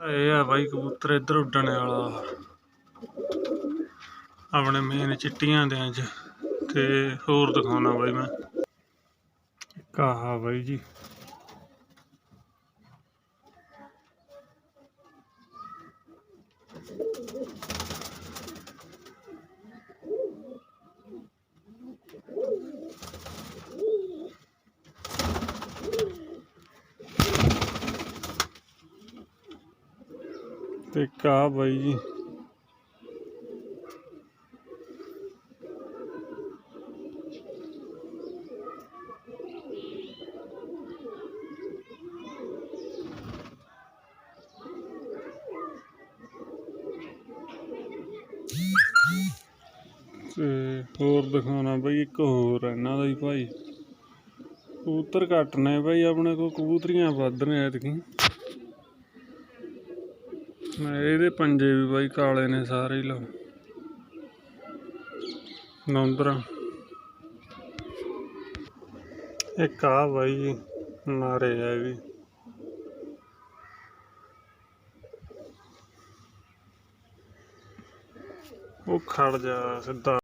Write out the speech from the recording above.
ਇਹ ਆ ਬਾਈ ਕਬੂਤਰ ਇੱਧਰ ਉੱਡਣ ਵਾਲਾ। ਆਪਣੇ ਮੇਨ ਚਿੱਟੀਆਂ ਦੇ ਅੱਜ। ਤੇ ਹੋਰ ਦਿਖਾਉਣਾ ਬਾਈ ਮੈਂ। ਇੱਕ ਆਹ ਬਾਈ ਜੀ। ਤੇ ਇੱਕ ਆਹ ਬਾਈ ਜੀ। ਤੇ ਹੋਰ ਦਿਖਾਉਣਾ ਬਈ, ਇੱਕ ਹੋਰ ਇਹਨਾਂ ਦਾ ਹੀ ਭਾਈ। ਕਬੂਤਰ ਘੱਟ ਨੇ ਬਈ, ਆਪਣੇ ਕੋਲ ਕਬੂਤਰੀਆਂ ਵੱਧ ਨੇ ਐਤਕੀ। ਇਹਦੇ ਪੰਜੇ ਵੀ ਬਾਈ ਕਾਲੇ ਨੇ ਸਾਰੇ ਹੀ ਲਓ। ਨੌਂਦਰਾ ਇੱਕ ਆ ਬਾਈ ਮਾਰੇ ਨਾਰੇ ਆ ਵੀ। ਉਹ ਖੜ ਜਾ ਸਿੱਧਾ।